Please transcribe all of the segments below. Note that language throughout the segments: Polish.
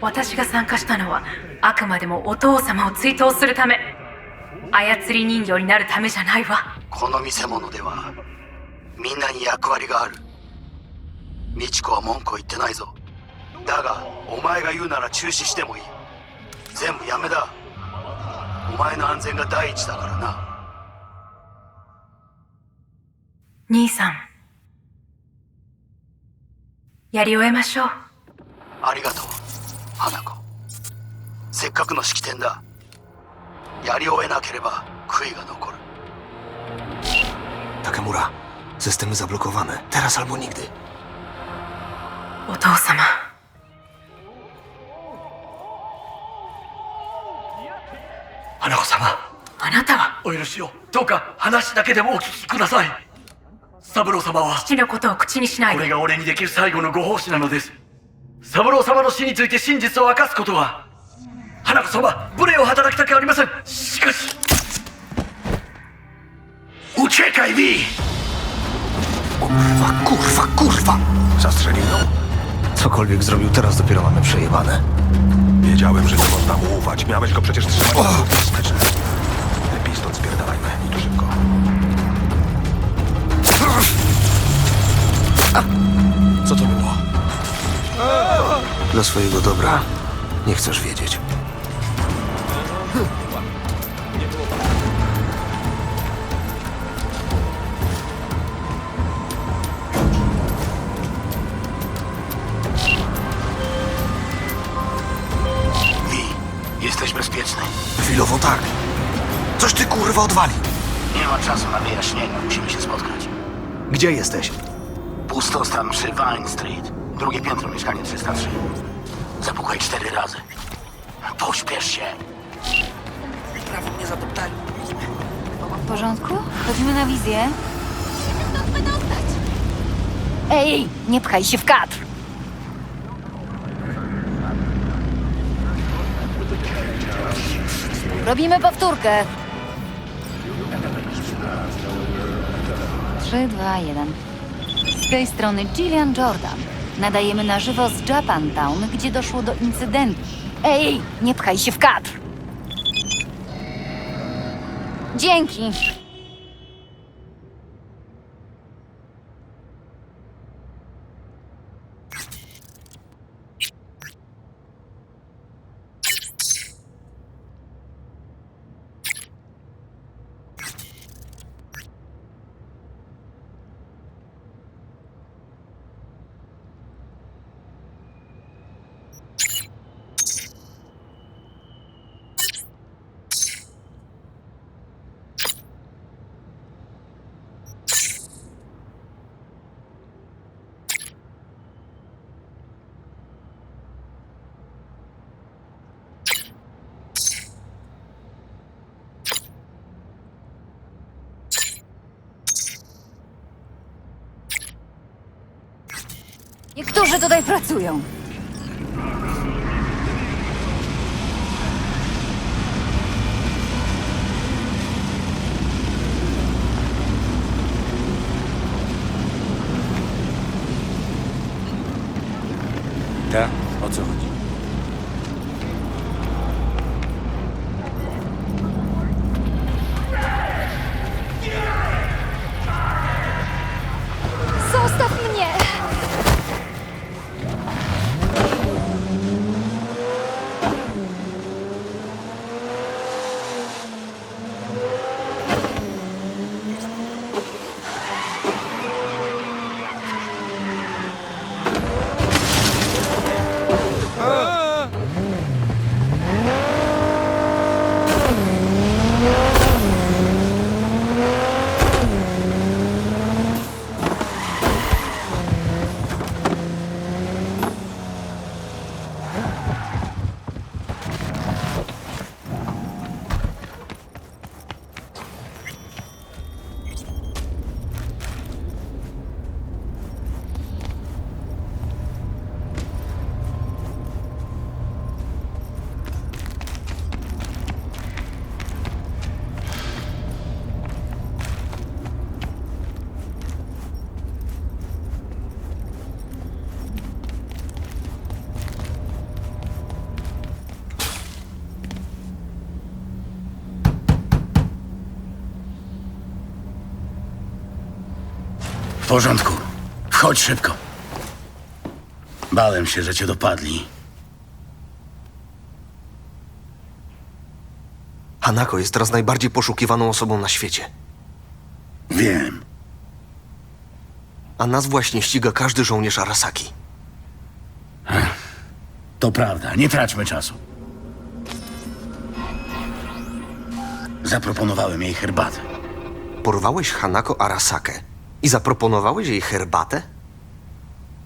私が参加したのはあくまでもお父様を追悼するため。操り人形になるためじゃないわ。この見せ物ではみんなに役割がある。美智子は文句を言ってないぞ。だがお前が言うなら中止してもいい。全部やめだ。お前の安全が第一だからな。兄さん。やり終えましょう。ありがとう花子せっかくの式典だ。やり終えなければ悔いが残る。Takemura, systemy zablokowane. Teraz albo nigdy. お父様。花子様。あなたは？お許しを。どうか話だけでもお聞きください。三郎様は。父のことを口にしないで。これが俺にできる最後のご奉仕なのです三郎様の死について真実を明かすことは花子様無礼を働きたくありませんしかし Uciekaj, Vi! Kurwa, kurwa, kurwa! Zastrzelił ją? Cokolwiek zrobił teraz, dopiero mamy przejebane. Wiedziałem, że nie można mu ufać. Miałeś go przecież trzymać na smyczy. Lepiej stąd spierdalajmy. I to szybko. Co to było? Dla swojego dobra. Nie chcesz wiedzieć. Wi, jesteś bezpieczny. Chwilowo tak. Coś ty kurwa odwali. Nie ma czasu na wyjaśnienia, musimy się spotkać. Gdzie jesteś? Pustostan przy Vine Street. Drugie piętro, mieszkanie 303. Zapukaj cztery razy. Pośpiesz się. W porządku? Chodzimy na wizję? Ej, nie pchaj się w kadr! Robimy powtórkę. Trzy, dwa, jeden. Z tej strony Gillian Jordan. Nadajemy na żywo z Japantown, gdzie doszło do incydentu. Ej, nie pchaj się w kadr! Dzięki. Niektórzy tutaj pracują. Tak? O co chodzi? Porządku. Wchodź szybko. Bałem się, że cię dopadli. Hanako jest teraz najbardziej poszukiwaną osobą na świecie. Wiem. A nas właśnie ściga każdy żołnierz Arasaki. To prawda, nie traćmy czasu. Zaproponowałem jej herbatę. Porwałeś Hanako Arasakę i zaproponowałeś jej herbatę?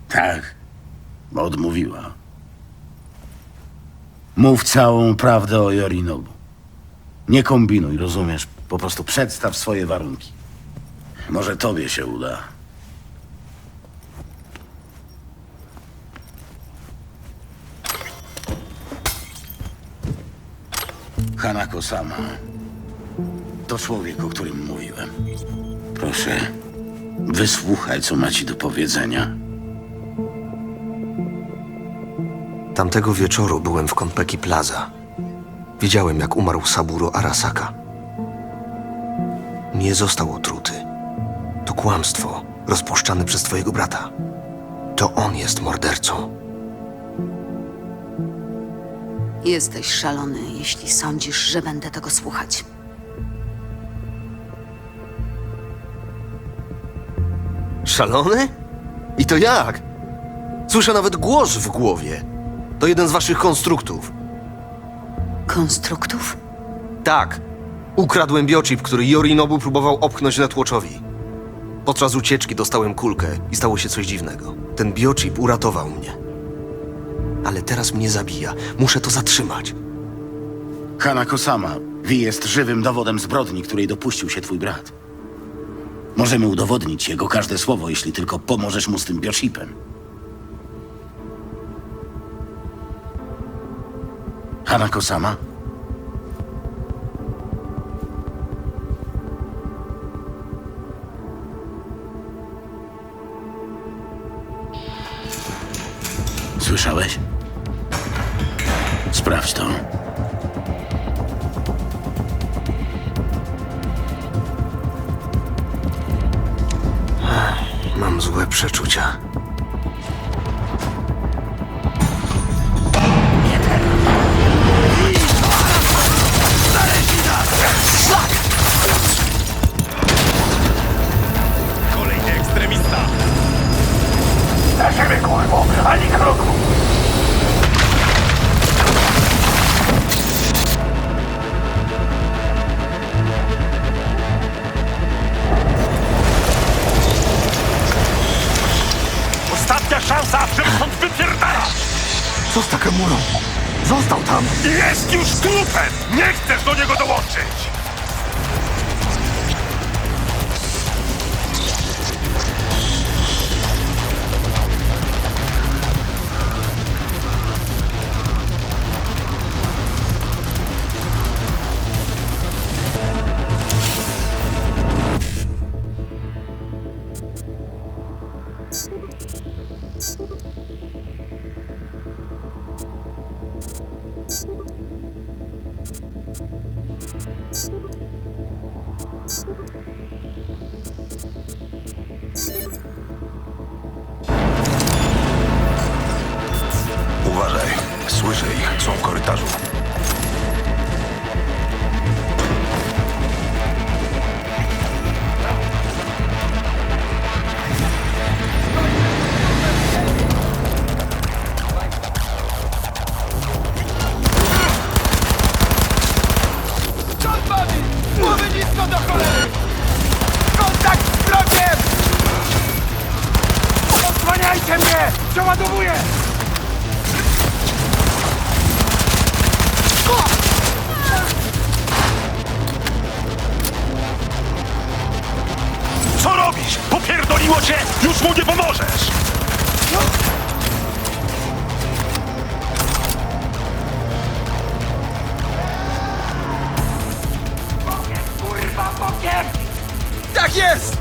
Tak, odmówiła. Mów całą prawdę o Yorinobu. Nie kombinuj, rozumiesz? Po prostu przedstaw swoje warunki. Może tobie się uda. Hanako sama. To człowiek, o którym mówiłem. Proszę, wysłuchaj, co ma ci do powiedzenia. Tamtego wieczoru byłem w Konpeki Plaza. Widziałem, jak umarł Saburo Arasaka. Nie został otruty. To kłamstwo rozpuszczane przez twojego brata. To on jest mordercą. Jesteś szalony, jeśli sądzisz, że będę tego słuchać. Szalony? I to jak? Słyszę nawet głos w głowie. To jeden z waszych konstruktów. Konstruktów? Tak. Ukradłem biochip, który Yorinobu próbował opchnąć Netwatchowi. Podczas ucieczki dostałem kulkę i stało się coś dziwnego. Ten biochip uratował mnie. Ale teraz mnie zabija. Muszę to zatrzymać. Hanako sama, Wi jest żywym dowodem zbrodni, której dopuścił się twój brat. Możemy udowodnić jego każde słowo, jeśli tylko pomożesz mu z tym biochipem. Hanako sama? Słyszałeś? Sprawdź to. Złe przeczucia. Takemurą? Został tam. Jest już trupem! Nie chcesz do niego dołączyć! Thanks. Osłaniajcie mnie! Przeładowuję! Co robisz? Popierdoliło cię! Już mu nie pomożesz! Jest!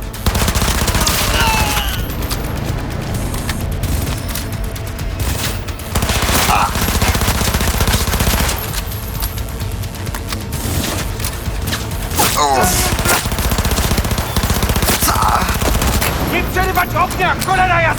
Nie przerywaj! używać ognia! Cholera jasna!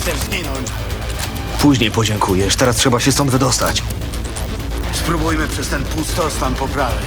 Chcesz zginąć? Później podziękujesz, teraz trzeba się stąd wydostać. Spróbujmy przez ten pustostan po prawej.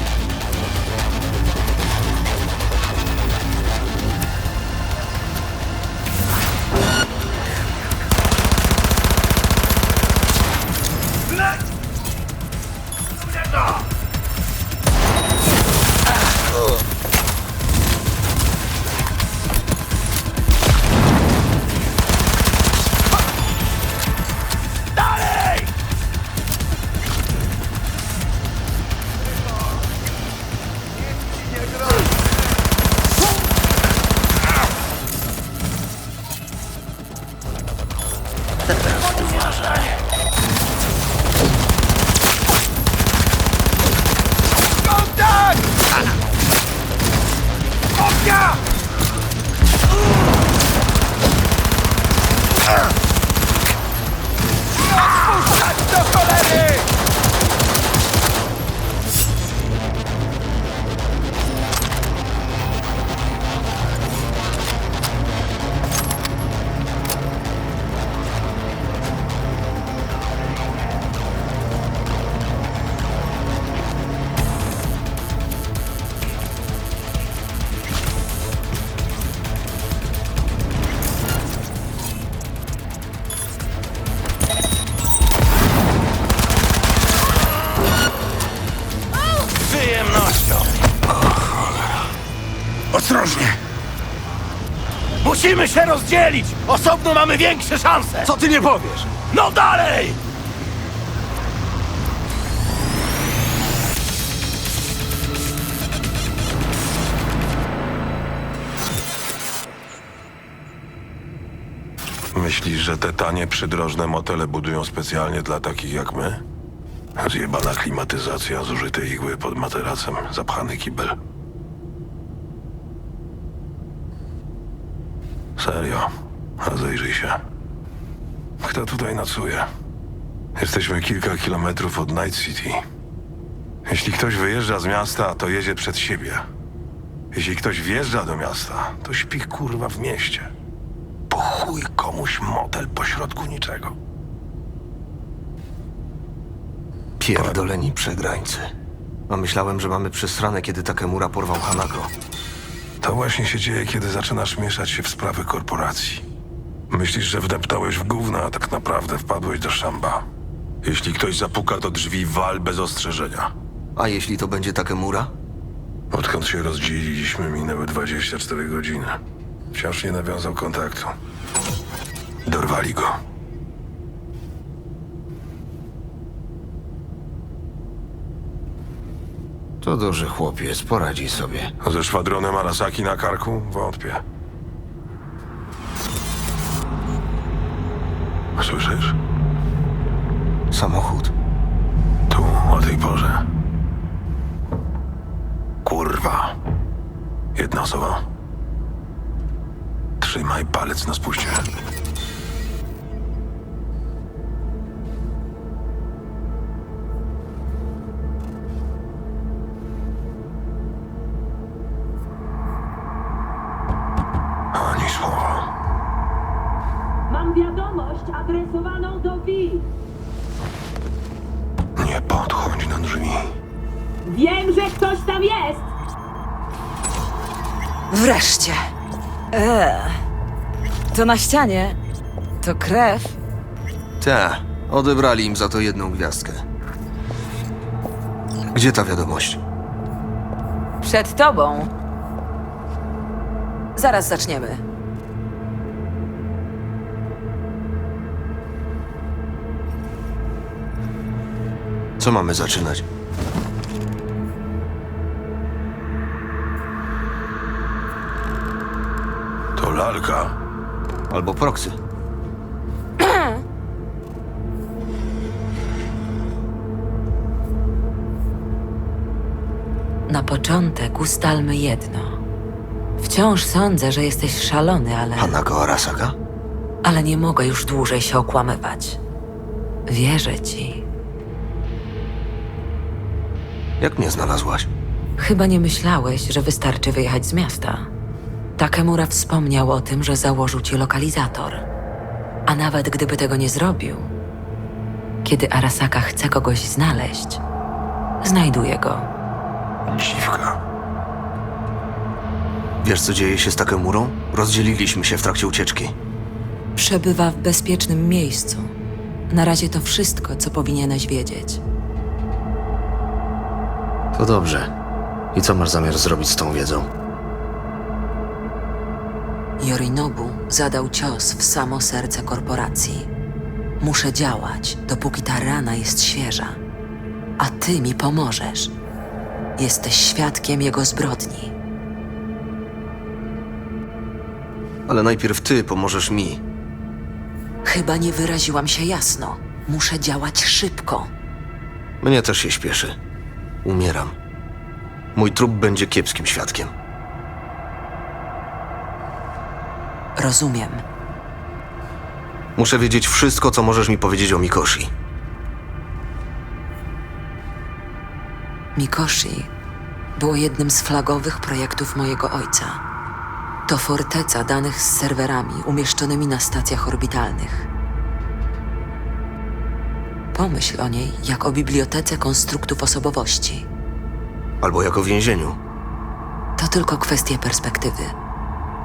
Musimy się rozdzielić! Osobno mamy większe szanse! Co ty nie powiesz? No dalej! Myślisz, że te tanie przydrożne motele budują specjalnie dla takich jak my? Zjebana klimatyzacja, zużyte igły pod materacem, zapchany kibel. Serio, rozejrzyj się. Kto tutaj nocuje? Jesteśmy kilka kilometrów od Night City. Jeśli ktoś wyjeżdża z miasta, to jedzie przed siebie. Jeśli ktoś wjeżdża do miasta, to śpi kurwa w mieście. Po chuj komuś motel pośrodku niczego. Pierdoleni przegrańcy. A myślałem, że mamy przesrane, kiedy Takemura porwał Hanako. To właśnie się dzieje, kiedy zaczynasz mieszać się w sprawy korporacji. Myślisz, że wdeptałeś w gówno, a tak naprawdę wpadłeś do szamba. Jeśli ktoś zapuka do drzwi, wal bez ostrzeżenia. A jeśli to będzie Takemura? Odkąd się rozdzieliliśmy, minęły 24 godziny. Wciąż nie nawiązał kontaktu. Dorwali go. To duży chłopiec, poradzi sobie. Ze szwadronem Arasaki na karku? Wątpię. Słyszysz? Samochód. Tu, o tej porze. Kurwa. Jedna osoba. Trzymaj palec na spuście. Wiem, że ktoś tam jest. Wreszcie. Eee. To na ścianie. To krew. Ta, odebrali im za to jedną gwiazdkę. Gdzie ta wiadomość? Przed tobą. Zaraz zaczniemy. Co mamy zaczynać? lalka. Albo proksy. Na początek ustalmy jedno. Wciąż sądzę, że jesteś szalony, ale. Hanako Arasaka? Ale nie mogę już dłużej się okłamywać. Wierzę ci. Jak mnie znalazłaś? Chyba nie myślałeś, że wystarczy wyjechać z miasta. Takemura wspomniał o tym, że założył ci lokalizator. A nawet gdyby tego nie zrobił, kiedy Arasaka chce kogoś znaleźć, znajduje go. Dziwka. Wiesz, co dzieje się z Takemurą? Rozdzieliliśmy się w trakcie ucieczki. Przebywa w bezpiecznym miejscu. Na razie to wszystko, co powinieneś wiedzieć. To dobrze. I co masz zamiar zrobić z tą wiedzą? Yorinobu zadał cios w samo serce korporacji. Muszę działać, dopóki ta rana jest świeża. A ty mi pomożesz. Jesteś świadkiem jego zbrodni. Ale najpierw ty pomożesz mi. Chyba nie wyraziłam się jasno. Muszę działać szybko. Mnie też się śpieszy. Umieram. Mój trup będzie kiepskim świadkiem. Rozumiem. Muszę wiedzieć wszystko, co możesz mi powiedzieć o Mikoshi. Mikoshi było jednym z flagowych projektów mojego ojca. To forteca danych z serwerami umieszczonymi na stacjach orbitalnych. Pomyśl o niej jak o bibliotece konstruktów osobowości. Albo jako więzieniu. To tylko kwestia perspektywy.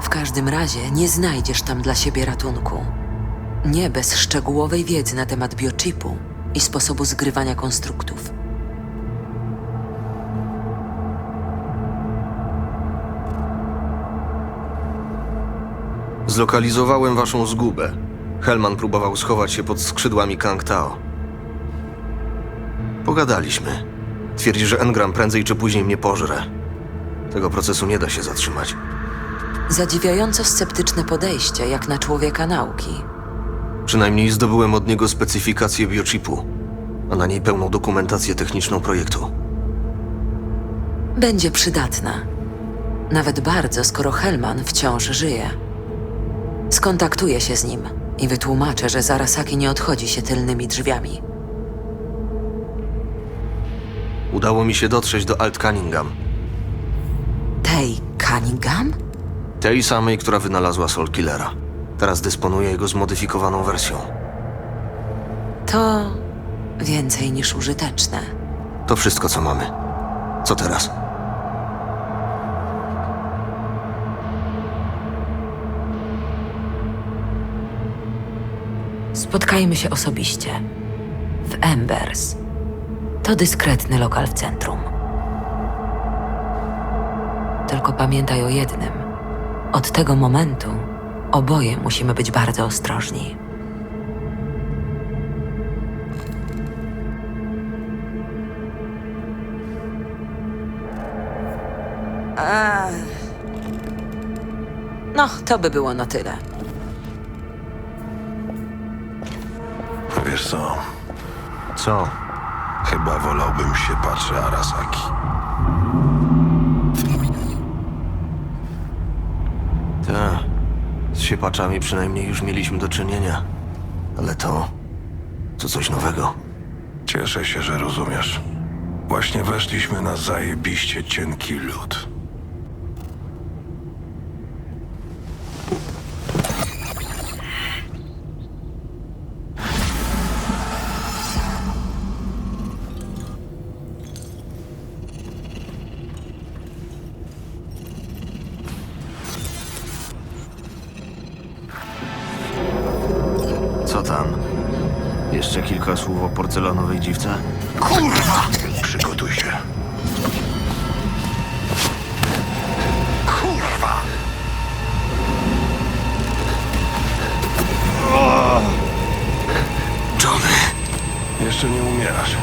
W każdym razie nie znajdziesz tam dla siebie ratunku. Nie bez szczegółowej wiedzy na temat biochipu i sposobu zgrywania konstruktów. Zlokalizowałem waszą zgubę. Helman próbował schować się pod skrzydłami Kang Tao. Pogadaliśmy. Twierdzi, że Engram prędzej czy później mnie pożre. Tego procesu nie da się zatrzymać. Zadziwiająco sceptyczne podejście, jak na człowieka nauki. Przynajmniej zdobyłem od niego specyfikację biochipu, a na niej pełną dokumentację techniczną projektu. Będzie przydatna. Nawet bardzo, skoro Helman wciąż żyje. Skontaktuję się z nim i wytłumaczę, że Zarasaki nie odchodzi się tylnymi drzwiami. Udało mi się dotrzeć do Alt Cunningham, Tej Cunningham? Tej samej, która wynalazła Soul Killera. Teraz dysponuję jego zmodyfikowaną wersją. To więcej niż użyteczne. To wszystko, co mamy. Co teraz? Spotkajmy się osobiście. W Embers. To dyskretny lokal w centrum. Tylko pamiętaj o jednym. Od tego momentu oboje musimy być bardzo ostrożni. No, to by było na tyle. Wiesz co? Co? Chyba wolałbym się patrzeć Arasaki. Tak. Z siepaczami przynajmniej już mieliśmy do czynienia. Ale to... to coś nowego. Cieszę się, że rozumiesz. Właśnie weszliśmy na zajebiście cienki lód. Słów o porcelanowej dziwce? Przygotuj się. Kurwa! Johnny! Jeszcze nie umierasz.